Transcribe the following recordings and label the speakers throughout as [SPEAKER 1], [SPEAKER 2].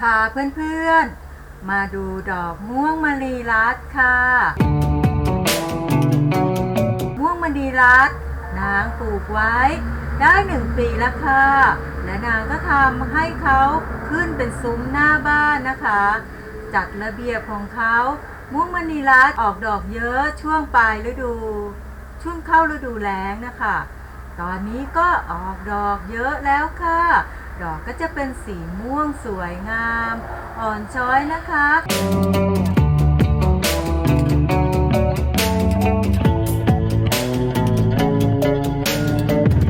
[SPEAKER 1] พาเพื่อนๆ มาดูดอกม่วงมณีรัตค่ะ ม่วงมณีรัตนางปลูกไว้ได้หนึ่งปีแล้วค่ะ และนางก็ทำให้เขาขึ้นเป็นซุ้มหน้าบ้านนะคะ จัดระเบียบของเขา ม่วงมณีรัตออกดอกเยอะช่วงปลายฤดู ช่วงเข้าฤดูแล้งนะคะ ตอนนี้ก็ออกดอกเยอะแล้วค่ะ ดอกก็จะเป็นสีม่วงสวยงาม อ่อนช้อยนะคะ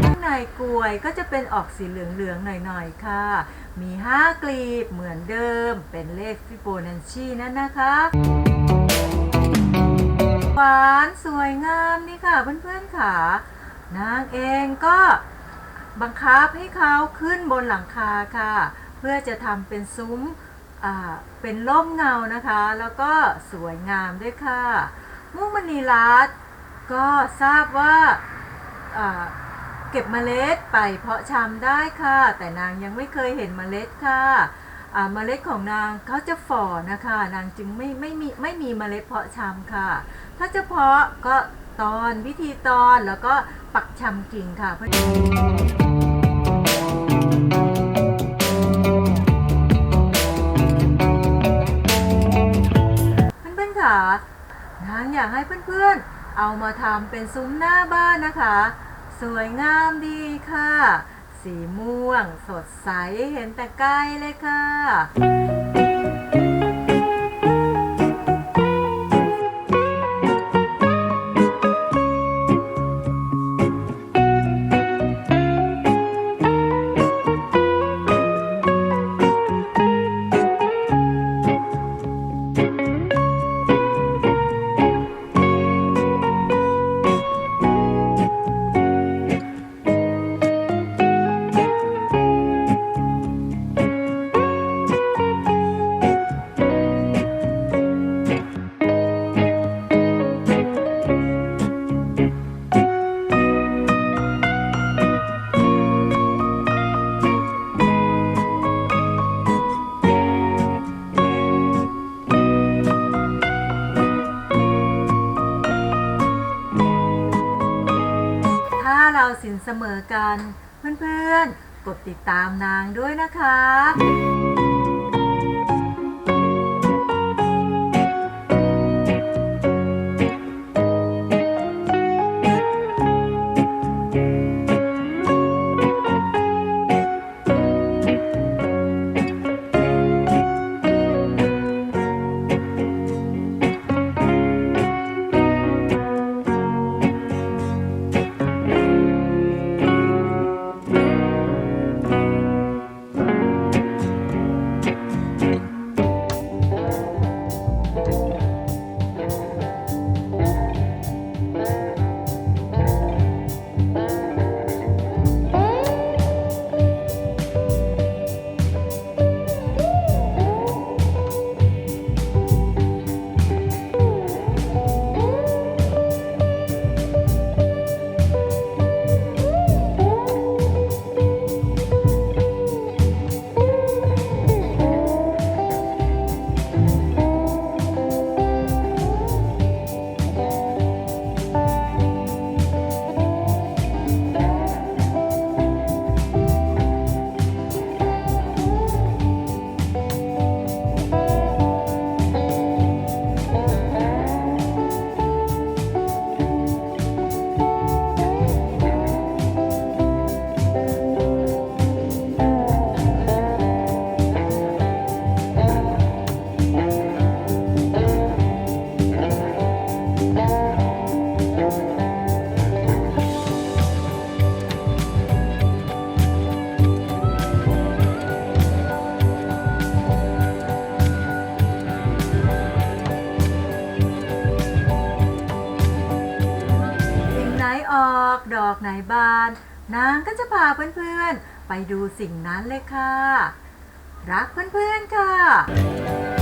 [SPEAKER 1] ข้างในกลวยก็จะเป็นออกสีเหลืองๆหน่อยๆค่ะ มี 5 กลีบเหมือนเดิม เป็นเลขฟิโบนัชชีนั่นนะคะหวานสวยงามนี่ค่ะเพื่อนๆค่ะนางเองก็ บังคับให้เขาขึ้นบนหลังคาค่ะ เพื่อจะทำเป็นซุ้มเป็นร่มเงานะคะ แล้วก็สวยงามด้วยค่ะ มุกมณีรัตก็ทราบว่าเก็บเมล็ดไปเพาะชำได้ค่ะ แต่นางยังไม่เคยเห็นเมล็ดค่ะเมล็ดของนางเขาจะฝ่อนะคะ นางจึงไม่ไม่มีไม่มีเมล็ดเพาะชำค่ะ ถ้าจะเพาะก็ ตอนวิธีตอนแล้วก็ปักชำกิ่งค่ะเพื่อนเพื่อนๆค่ะนางอยากให้เพื่อนๆ เอามาทำเป็นซุ้มหน้าบ้านนะคะ สวยงามดีค่ะ สีม่วงสดใสเห็นแต่ใกล้เลยค่ะ เราสินเสมอกัน เพื่อนๆ กดติดตามนางด้วยนะคะ ดอกไหนบาน นางก็จะพาเพื่อนๆ ไปดูสิ่งนั้นเลยค่ะ รักเพื่อนๆค่ะ